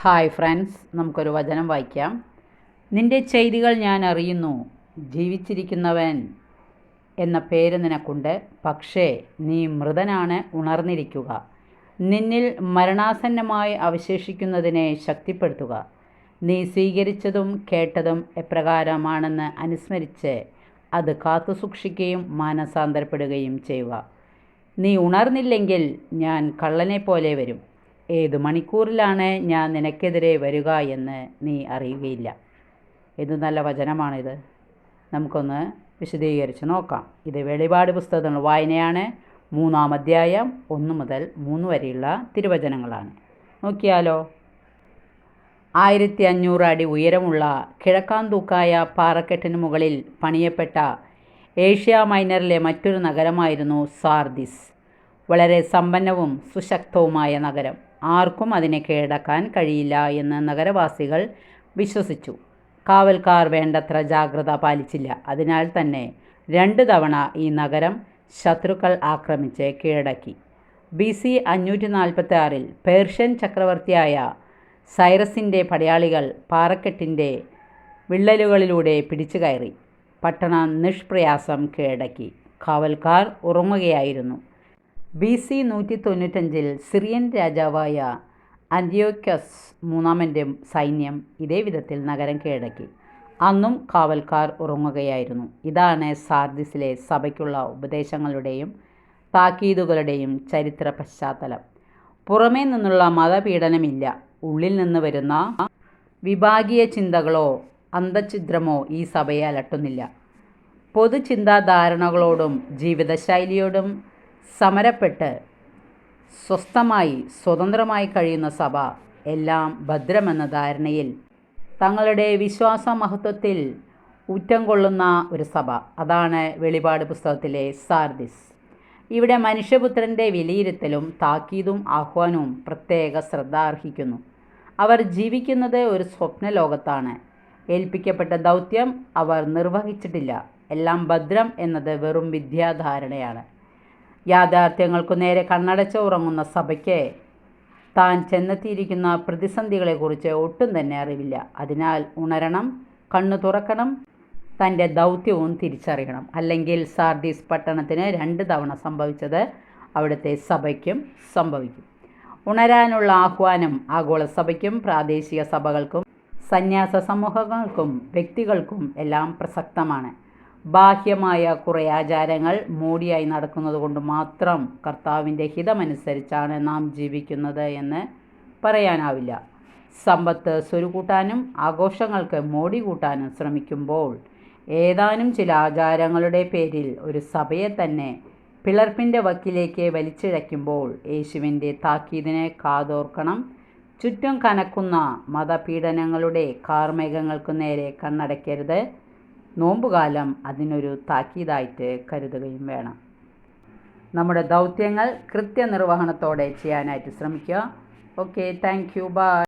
Hi friends നമുക്കൊരു വചനം വായിക്കാം. നിന്റെ ചെയ്തികൾ ഞാൻ അറിയുന്നു ജീവിച്ചിരിക്കുന്നവൻ എന്ന പേര് നിനക്കുണ്ട്. പക്ഷേ നീ മൃതനാണ് ഉണർന്നിരിക്കുക. നിന്നിൽ മരണാസന്നമായി അവശേഷിക്കുന്നതിനെ ശക്തിപ്പെടുത്തുക. നീ സ്വീകരിച്ചതും കേട്ടതും എപ്രകാരമാണെന്ന് അനുസ്മരിച്ച് അത് കാത്തുസൂക്ഷിക്കുകയും മാനസാന്തരപ്പെടുകയും ചെയ്യുക. നീ ഉണർന്നില്ലെങ്കിൽ ഞാൻ കള്ളനെ പോലെ വരും. ഏത് മണിക്കൂറിലാണ് ഞാൻ നിനക്കെതിരെ വരിക എന്ന് നീ അറിയുകയില്ല? ഇത് നല്ല വചനമാണിത്. നമുക്കൊന്ന് വിശദീകരിച്ച് നോക്കാം. ഇത് വെളിപാട് പുസ്തകങ്ങൾ വായനയാണ്. മൂന്നാം അധ്യായം ഒന്ന് മുതൽ മൂന്ന് വരെയുള്ള തിരുവചനങ്ങളാണ്. നോക്കിയാലോ? ആയിരത്തി അഞ്ഞൂറ് അടി ഉയരമുള്ള കിഴക്കാന്തൂക്കായ പാറക്കെട്ടിന് മുകളിൽ പണിയപ്പെട്ട ഏഷ്യ മൈനറിലെ മറ്റൊരു നഗരമായിരുന്നു സാർദിസ്. വളരെ സമ്പന്നവും സുശക്തവുമായ നഗരം. ആർക്കും അതിനെ കീഴടക്കാൻ കഴിയില്ല എന്ന് നഗരവാസികൾ വിശ്വസിച്ചു. കാവൽക്കാർ വേണ്ടത്ര ജാഗ്രത പാലിച്ചില്ല. അതിനാൽ തന്നെ രണ്ട് തവണ ഈ നഗരം ശത്രുക്കൾ ആക്രമിച്ച് കീഴടക്കി. ബി സി അഞ്ഞൂറ്റി നാൽപ്പത്തി ആറിൽ പേർഷ്യൻ ചക്രവർത്തിയായ സൈറസിന്റെ പടയാളികൾ പാറക്കെട്ടിന്റെ വിള്ളലുകളിലൂടെ പിടിച്ചു കയറി. പട്ടണം നിഷ്പ്രയാസം കീഴടക്കി. കാവൽക്കാർ ഉറങ്ങുകയായിരുന്നു. ബി സി നൂറ്റി തൊണ്ണൂറ്റഞ്ചിൽ സിറിയൻ രാജാവായ അന്ത്യോക്യസ് മൂന്നാമന്റെ സൈന്യം ഇതേ വിധത്തിൽ നഗരം കീഴടക്കി. അന്നും കാവൽക്കാർ ഉറങ്ങുകയായിരുന്നു. ഇതാണ് സാർദിസിലെ സഭയ്ക്കുള്ള ഉപദേശങ്ങളുടെയും താക്കീതുകളുടെയും ചരിത്ര പശ്ചാത്തലം. പുറമേ നിന്നുള്ള മതപീഡനമില്ല. ഉള്ളിൽ നിന്ന് വരുന്ന വിഭാഗീയ ചിന്തകളോ അന്തഛിദ്രമോ ഈ സഭയെ അലട്ടുന്നില്ല. പൊതുചിന്താധാരണകളോടും ജീവിതശൈലിയോടും സമരപ്പെട്ട് സ്വസ്ഥമായി സ്വതന്ത്രമായി കഴിയുന്ന സഭ എല്ലാം ഭദ്രമെന്ന ധാരണയിൽ തങ്ങളുടെ വിശ്വാസ മഹത്വത്തിൽ ഊറ്റം കൊള്ളുന്ന ഒരു സഭ. അതാണ് വെളിപാട് പുസ്തകത്തിലെ സാർദിസ്. ഇവിടെ മനുഷ്യപുത്രന്റെ വിലയിരുത്തലും താക്കീതും ആഹ്വാനവും പ്രത്യേക ശ്രദ്ധ അർഹിക്കുന്നു. അവർ ജീവിക്കുന്നത് ഒരു സ്വപ്ന ലോകത്താണ് ഏൽപ്പിക്കപ്പെട്ട ദൗത്യം അവർ നിർവഹിച്ചിട്ടില്ല. എല്ലാം ഭദ്രം എന്നത് വെറും വിദ്യാധാരണയാണ്. യാഥാർത്ഥ്യങ്ങൾക്കു നേരെ കണ്ണടച്ച് ഉറങ്ങുന്ന സഭയ്ക്ക് താൻ ചെന്നെത്തിയിരിക്കുന്ന പ്രതിസന്ധികളെക്കുറിച്ച് ഒട്ടും തന്നെ അറിവില്ല. അതിനാൽ ഉണരണം കണ്ണു തുറക്കണം തന്റെ ദൗത്യവും തിരിച്ചറിയണം. അല്ലെങ്കിൽ സാർദീസ് പട്ടണത്തിന് രണ്ട് തവണ സംഭവിച്ചത് അവിടുത്തെ സഭയ്ക്കും സംഭവിക്കും. ഉണരാനുള്ള ആഹ്വാനം ആഗോള സഭയ്ക്കും പ്രാദേശിക സഭകൾക്കും സന്യാസ സമൂഹങ്ങൾക്കും വ്യക്തികൾക്കും എല്ലാം പ്രസക്തമാണ്. ബാഹ്യമായ കുറേ ആചാരങ്ങൾ മോടിയായി നടക്കുന്നത് കൊണ്ട് മാത്രം കർത്താവിന്റെ ഹിതമനുസരിച്ചാണ് നാം ജീവിക്കുന്നത് എന്ന് പറയാനാവില്ല. സമ്പത്ത് സ്വരുകൂട്ടാനും ആഘോഷങ്ങൾക്ക് മോടി കൂട്ടാനും ശ്രമിക്കുമ്പോൾ ഏതാനും ചില ആചാരങ്ങളുടെ പേരിൽ ഒരു സഭയെ തന്നെ പിളർപ്പിന്റെ വക്കിലേക്ക് വലിച്ചിഴയ്ക്കുമ്പോൾ യേശുവിന്റെ താക്കീതിനെ കാതോർക്കണം. ചുറ്റും കനക്കുന്ന മതപീഡനങ്ങളുടെ കാർമേഘങ്ങൾക്കു നേരെ കണ്ണടയ്ക്കരുത്. നോമ്പുകാലം അതിനൊരു താക്കീതായിട്ട് കരുതുകയും വേണം. നമ്മുടെ ദൗത്യങ്ങൾ കൃത്യനിർവഹണത്തോടെ ചെയ്യാനായിട്ട് ശ്രമിക്കുക. Okay thank you